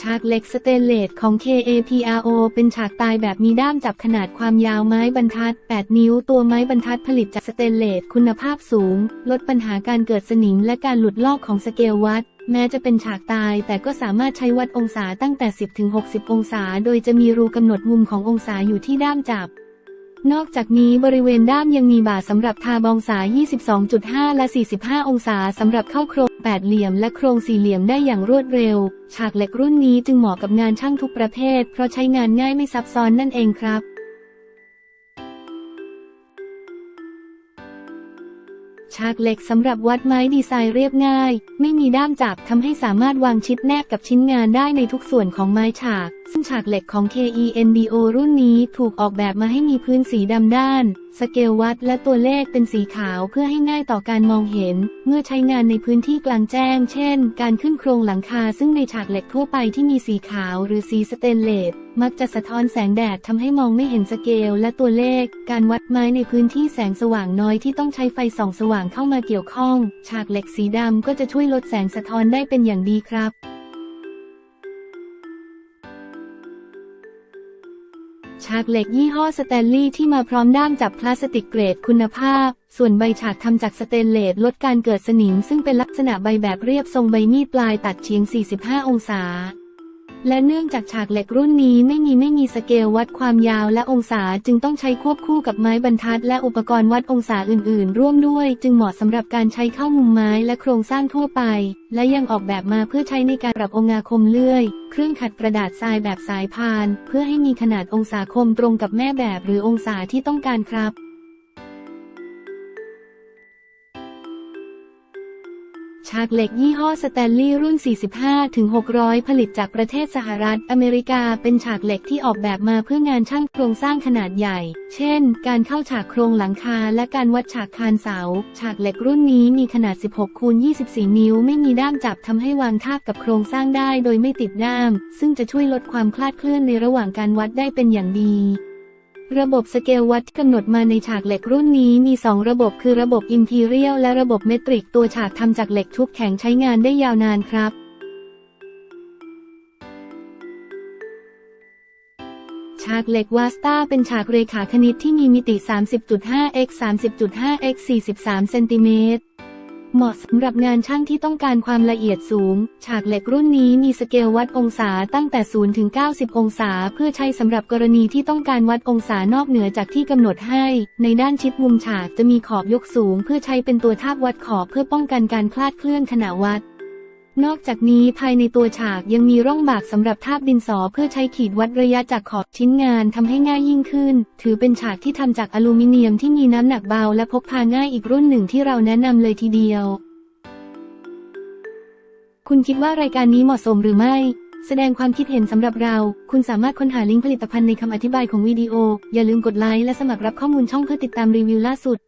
ฉากเหล็กสเตนเลสของ KAPRO เป็นฉากตายแบบมีด้ามจับขนาดความยาวไม้บรรทัด 8 นิ้ว ตัวไม้บรรทัดผลิตจากสเตนเลสคุณภาพสูง ลดปัญหาการเกิดสนิมและการหลุดลอกของสเกลวัด แม้จะเป็นฉากตายแต่ก็สามารถใช้วัดองศาตั้งแต่ 10-60 องศา โดยจะมีรูกำหนดมุมขององศาอยู่ที่ด้ามจับ นอกจากนี้บริเวณด้ามยังมีบ่าสำหรับทาบองศา 22.5 และ 45 องศาสำหรับเข้าโครงแปดเหลี่ยมและโครงสี่เหลี่ยมได้อย่างรวดเร็ว ฉากเหล็กรุ่นนี้จึงเหมาะกับงานช่างทุกประเภท เพราะใช้งานง่ายไม่ซับซ้อนนั่นเองครับ ฉากเหล็กสำหรับวัดไม้ดีไซน์เรียบง่าย ไม่มีด้ามจับทำให้สามารถวางชิดแนบกับชิ้นงานได้ในทุกส่วนของไม้ฉาก ซึ่งฉากเหล็กของ KENDO รุ่นนี้ถูกออกแบบมาให้มีพื้นสีดำด้าน สเกลวัดและตัวเลขเป็นสีขาวเพื่อให้ง่ายต่อการมองเห็น เมื่อใช้งานในพื้นที่กลางแจ้ง เช่น การขึ้นโครงหลังคาซึ่งในฉากเหล็กทั่วไปที่มีสีขาวหรือสีสเตนเลสมักจะสะท้อนแสงแดดทำให้มองไม่เห็นสเกลและตัวเลข การวัดไม้ในพื้นที่แสงสว่างน้อยที่ต้องใช้ไฟส่องสว่างเข้ามาเกี่ยวข้อง ฉากเหล็กสีดำก็จะช่วยลดแสงสะท้อนได้เป็นอย่างดีครับ ฉากเหล็กยี่ห้อสแตนลีย์ที่มาพร้อมด้ามจับพลาสติกเกรดคุณภาพ ส่วนใบฉากทำจากสเตนเลสลดการเกิดสนิมซึ่งเป็นลักษณะใบแบบเรียบทรงใบมีดปลายตัดเฉียง 45 องศา และเนื่องจากฉากเหล็กรุ่นนี้ไม่มีไม่มีสเกลวัดความยาวและองศาจึงต้องใช้ควบคู่กับไม้บรรทัด และอุปกรณ์วัดองศาอื่น ๆ ร่วมด้วย จึงเหมาะสำหรับการใช้เข้ามุมไม้และโครงสร้างทั่วไป และยังออกแบบมาเพื่อใช้ในการปรับองค์อาคมเลื่อย เครื่องขัดกระดาษทรายแบบสายพาน เพื่อให้มีขนาดองศาคมตรงกับแม่แบบหรือองศาที่ต้องการครับ ฉากเหล็กยี่ห้อสแตนลีย์รุ่น 45-600 ผลิตจากประเทศสหรัฐอเมริกา เป็นฉากเหล็กที่ออกแบบมาเพื่องานช่างโครงสร้างขนาดใหญ่ เช่น การเข้าฉากโครงหลังคา และการวัดฉากคานเสา ฉากเหล็กรุ่นนี้มีขนาด 16คูณ24 นิ้ว ไม่มีด้ามจับทำให้วางทาบกับโครงสร้างได้โดยไม่ติดด้าม ซึ่งจะช่วยลดความคลาดเคลื่อนในระหว่างการวัดได้เป็นอย่างดี ระบบสเกลวัดกำหนดมาในฉากเหล็กรุ่นนี้มี 2 ระบบคือระบบอิมพีเรียลและระบบเมตริกตัวฉากทำจากเหล็กชุบแข็งใช้งานได้ยาวนานครับฉากเหล็กวาสตาเป็นฉากเรขาคณิตที่มีมิติ 30.5 x 30.5 x 43 เซนติเมตร เหมาะสำหรับงานช่างที่ต้องการความละเอียดสูง ฉากเหล็กรุ่นนี้มีสเกลวัดองศาตั้งแต่ 0 ถึง 90 องศา เพื่อใช้สำหรับกรณีที่ต้องการวัดองศานอกเหนือจากที่กำหนดให้ ในด้านชิดมุมฉากจะมีขอบยกสูง เพื่อใช้เป็นตัวทาบวัดขอบเพื่อป้องกันการคลาดเคลื่อนขณะวัด นอกจากนี้ภายในตัวฉากยังมีร่องบากสำหรับทาบดินสอเพื่อใช้ขีดวัดระยะจากขอบชิ้นงานทำให้ง่ายยิ่งขึ้น ถือเป็นฉากที่ทำจากอลูมิเนียมที่มีน้ำหนักเบาและพกพาง่ายอีกรุ่นหนึ่งที่เราแนะนำเลยทีเดียว คุณคิดว่ารายการนี้เหมาะสมหรือไม่ แสดงความคิดเห็นสำหรับเรา คุณสามารถค้นหาลิงก์ผลิตภัณฑ์ในคำอธิบายของวิดีโอ อย่าลืมกดไลค์และสมัครรับข้อมูลช่องเพื่อติดตามรีวิวล่าสุด